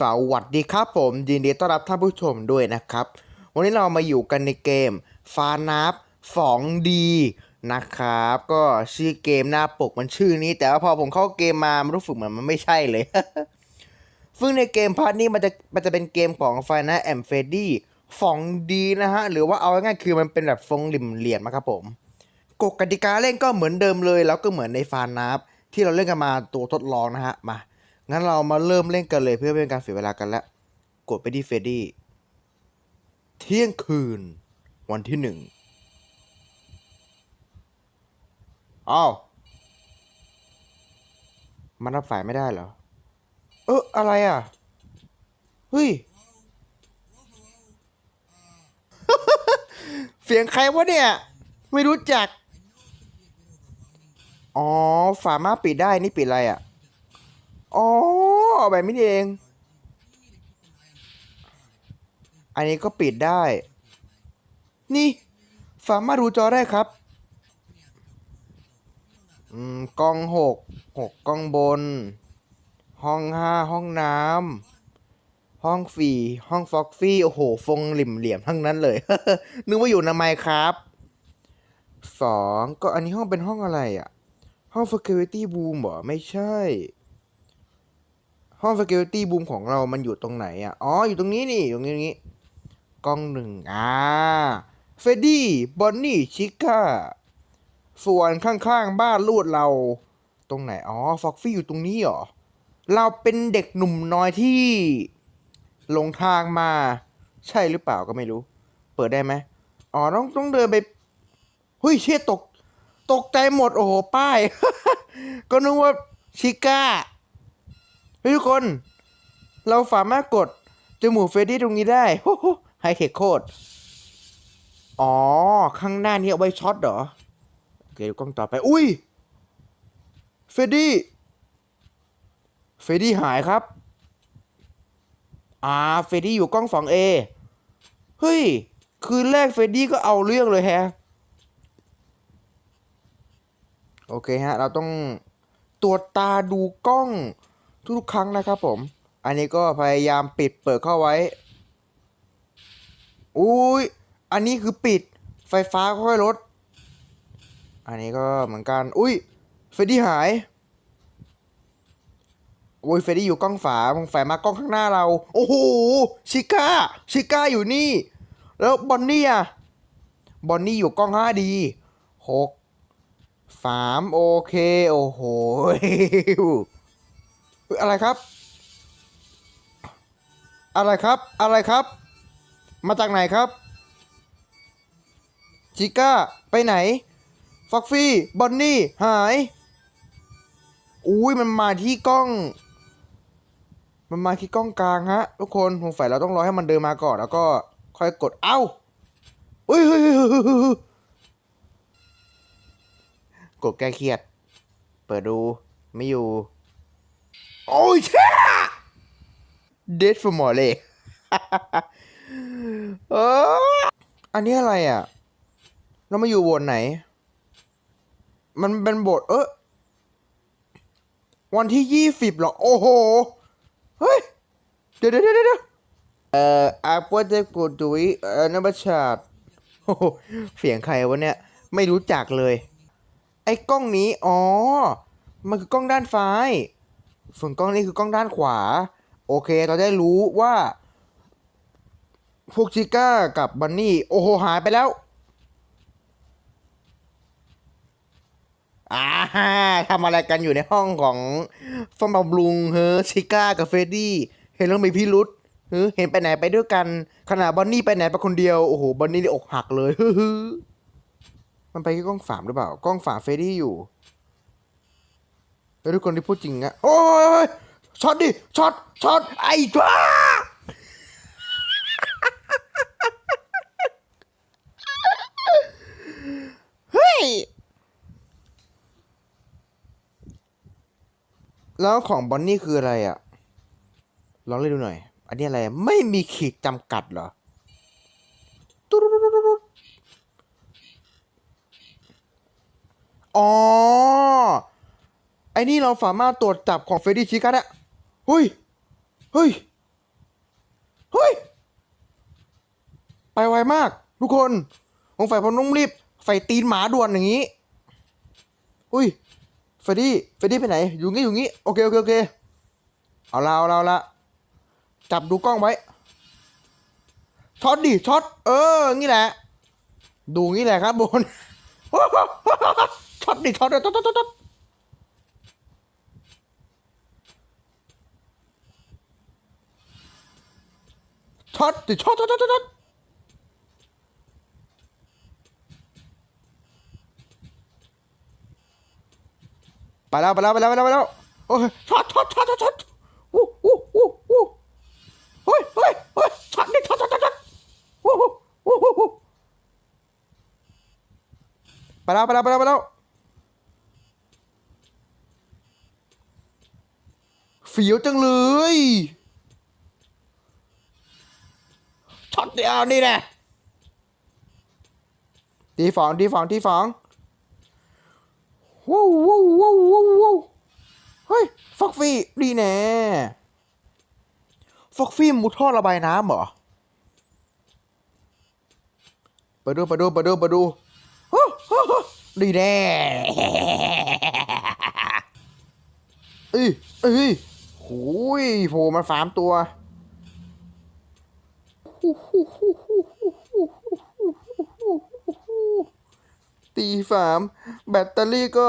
สวัสดีครับผมยินดีต้อนรับท่านผู้ชมด้วยนะครับ วันนี้เรามาอยู่กันในเกมฟานับสองดีนะครับ ก็ชื่อเกมหน้าปกมันชื่อนี้ แต่ว่าพอผมเข้าเกมมามันรู้สึกเหมือนมันไม่ใช่เลย ซึ่งในเกมพาร์ทนี้มันจะมันจะเป็นเกมของไฟนะแอมเฟดี้ฟองดีนะฮะ หรือว่าเอาง่ายๆคือมันเป็นแบบฟงหลิมเหรียญมาครับผมกฎกติกาเล่นก็เหมือนเดิมเลย แล้วก็เหมือนในฟานนับที่เราเล่นกันมาตัวทดลองนะฮะมา งั้นเรามาเริ่มเล่นกันเลยเพื่อเป็นการเสียเวลากันล้วกดไปที่เฟดดี้ เที่ยงคืน วันที่หนึ่งอ้าวมันรับสายไม่ได้เหรอ เอออะไรอะ เฮ้ย เสียงใครวะเนี่ย ไม่รู้จัก อ๋อ ฝามาปิดได้ นี่ปิดอะไรอะ อ๋อแบบนี้เอง อันนี้ก็ปิดได้ นี่สามารถดูจอได้ครับ อืมกล้องหกหกกล้องบน ห้องห้าห้องน้ำห้องสี่ห้องฟ็อกซี่ โอ้โห ฟงหลิมเหลี่ยมทั้งนั้นเลย นึกว่าอยู่ในไมครับสองก็อันนี้ห้องเป็นห้องอะไรอะ ห้อง security room เหรอ ไม่ใช่ ห้อง security room ของเรามันอยู่ตรงไหนอะ อ๋อ อยู่ตรงนี้นี่ ตรงนี้ตรงนี้ กล้องหนึ่งอ่า เฟดดี้ บอนนี่ ชิก้า ส่วนข้างๆ บ้านลูดเรา ตรงไหน อ๋อ ฟ็อกฟี่อยู่ตรงนี้เหรอ เราเป็นเด็กหนุ่มน้อยที่หลงทางมา ใช่หรือเปล่าก็ไม่รู้ เปิดได้ไหม อ๋อ ต้องต้องเดินไป เฮ้ย เชี่ยตก ตกใจหมด โอ้โห ป้าย ก็นึกว่าชิก้า ฮ้ยทุกคน เราสามารถกดจมูกเฟรดดี้ตรงนี้ได้ไฮเทคโคตรอ๋อ ข้างหน้านี้เอาไว้ช็อตเหรอ โอเคดูกล้องต่อไป อุ้ย เฟรดดี้ เฟรดดี้หายครับ อ่า เฟรดดี้อยู่กล้อง 2A เฮ้ย คืนแรกเฟรดดี้ก็เอาเรื่องเลยแฮะ โอเคฮะ เราต้องตรวจตาดูกล้อง ทุกๆครั้งนะครับผม อันนี้ก็พยายามปิดเปิดเข้าไว้ อุ้ย อันนี้คือปิด ไฟฟ้าค่อยลด อันนี้ก็เหมือนกัน อุ้ย เฟรดดี้หายอุ้ย เฟรดดี้อยู่กล้องฝามึงแฝงมากล้องข้างหน้าเรา โอ้โห ชิก้า ชิก้าอยู่นี่ แล้วบอนนี่อะบอนนี่อยู่กล้อง 5D หกสามโอเค โอ้โห้ อะไรครับ อะไรครับ อะไรครับ มาจากไหนครับชิก้า ไปไหนฟ็อกฟี่ บอนนี่ หาย อุ้ยมันมาที่กล้อง มันมาที่กล้องกลางฮะ ทุกคนสงสัยเราต้องรอให้มันเดินมาก่อนแล้วก็ค่อยกด เอ้าเฮ้ยเฮ้ยกดแก้เครียด เปิดดู ไม่อยู่ โอ้ยแช่เดดฟอร์มอลเลยเอออันนี้อะไรอะ เรามาอยู่บทไหน มันเป็นบทเออวันที่ยี่สิบหรอ โอ้โห เฮ้ย เดี๋ยวเดี๋ยวเดี๋ยวเดี๋ยวเอ่ออาปวดเจ็บปวดดุยเอ่อนบัชาตโอ้โหเสียงใครวะเนี่ย ไม่รู้จักเลย ไอ้กล้องนี้ อ๋อ มันคือกล้องด้านซ้าย ส่วนกล้องนี้คือกล้องด้านขวา โอเค เราได้รู้ว่าพวกชิก้ากับบันนี่ โอ้โห หายไปแล้วอ่าทำอะไรกันอยู่ในห้องของฟอมบำรุงเฮ้อชิก้ากับเฟรดดี้ เห็นแล้วมีพิรุษเฮ้เห็นไปไหนไปด้วยกันขนาดบอนนี่ไปไหนไปคนเดียว โอ้โห บอนนี่นี่อกหักเลย ฮึฮึมันไปที่กล้องสามหรือเปล่า กล้องสามเฟรดดี้อยู่ ทุกคนที่พูดจริงอะโอ้ยช็อตดิช็อตช็อตไอ้บ้าเฮ้ยแล้วของบอนนี่คืออะไรอะลองเล่นดูหน่อย อันนี้อะไรไม่มีขีดจำกัดเหรอตุ๊ดอ๋อ ไอ้นี่เราสามารถตรวจจับของเฟรดดี้ชิก้าได้เฮ้ย เฮ้ย เฮ้ย ไปไวมาก ทุกคนสงสัพผมต้งรีบใส่ตีนหมาด่วนอย่างนี้ อุ้ย เฟรดดี้ เฟรดดี้ไปไหน อยู่งี้อยู่งี้ โอเคโอเคโอเค เอาเราเอาละ จับดูกล้องไว้ ช็อตดิ ช็อต เออ งี้แหละ ดูงี้แหละครับบนช็อตดิ ช็อตเลยช็อตช็อตช็อต ช็อตดิช็อตช็อตช็อตช็อตไปแล้วไปแล้วไปแล้วไปแล้วไปแล้วโอ้ยช็อตช็อตช็อตช็อตช็อตอู้อู้อู้อู้เฮ้ยเฮ้ยเฮ้ยช็อตดิช็อตช็อตช็อตช็อตอู้อู้อู้อู้ไปแล้วไปแล้วไปแล้วไปแล้วเฟียวจังเลยช็อต เดี๋ยวนี่แหละทีสองทีสองทีสองว้าวว้าวว้าวว้าวว้เฮ้ยฟอกฟี่ดีแน่ฟอกฟี่มุดท่อระบายน้ำเหรอไปดูไปดูไปดูไปดูดีแน่เอ้ยเอ้ยโหยโผล่มาสามตัว ตีสามแบตเตอรี่ก็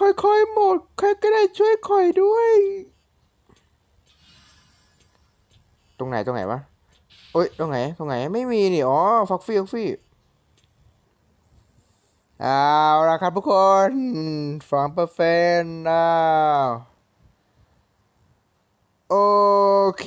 ค่อยๆหมด ใครก็ได้ช่วยข่อยด้วย ตรงไหนตรงไหนวะเอ้ยตรงไหนตรงไหนไม่มีนี่อ๋อฟอกฟี่ฟอกฟี่เอาละครับทุกคนฟอร์มเปอร์เฟนอ้าวโอเค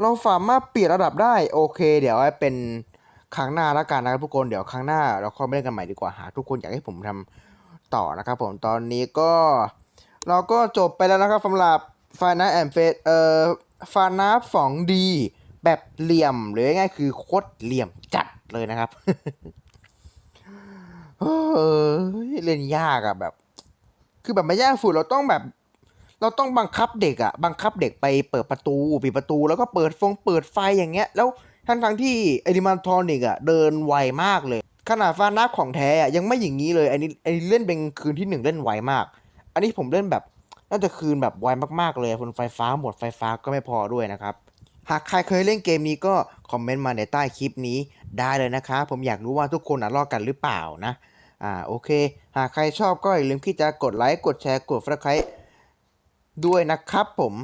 เราสามารถเปลี่ยนระดับได้โอเค เดี๋ยวเป็นครั้งหน้าแล้วกันนะครับทุกคนเดี๋ยวครั้งหน้าเราค่อยเล่นกันใหม่ดีกว่าหาทุกคนอยากให้ผมทำต่อนะครับผมตอนนี้ก็ เราก็จบไปแล้วนะครับสำหรับฟานาแอนเฟสเอ่อฟานาสองดีแบบเหลี่ยมหรือง่ายๆคือโคตรเหลี่ยมจัดเลยนะครับเฮ้ยเล่นยากอะแบบ คือแบบไม่ยากสุดเราต้องแบบ เราต้องบังคับเด็กอะบังคับเด็กไปเปิดประตูปิดประตู แล้วก็เปิดฟงเปิดไฟอย่างเงี้ย แล้วทั้งทั้งที่ไอริมันทรอนิกอะเดินไวมากเลย ขนาดฟ้านับของแท้อะยังไม่อย่างนี้เลยอันนี้อันนี้เล่นเป็นคืนที่หนึ่งเล่นไวมาก อันนี้ผมเล่นแบบน่าจะคืนแบบไวมากๆเลยบนไฟฟ้าหมดไฟฟ้าก็ไม่พอด้วยนะครับ หากใครเคยเล่นเกมนี้ก็คอมเมนต์มาในใต้คลิปนี้ได้เลยนะคะผมอยากรู้ว่าทุกคนอะลอกกันหรือเปล่านะอ่าโอเค หากใครชอบก็อย่าลืมที่จะกดไลค์กดแชร์กด f ับสไคร ด้วยนะครับผม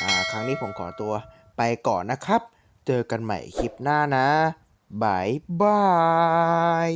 อ่าครั้งนี้ผมขอตัวไปก่อนนะครับ เจอกันใหม่คลิปหน้านะบายบาย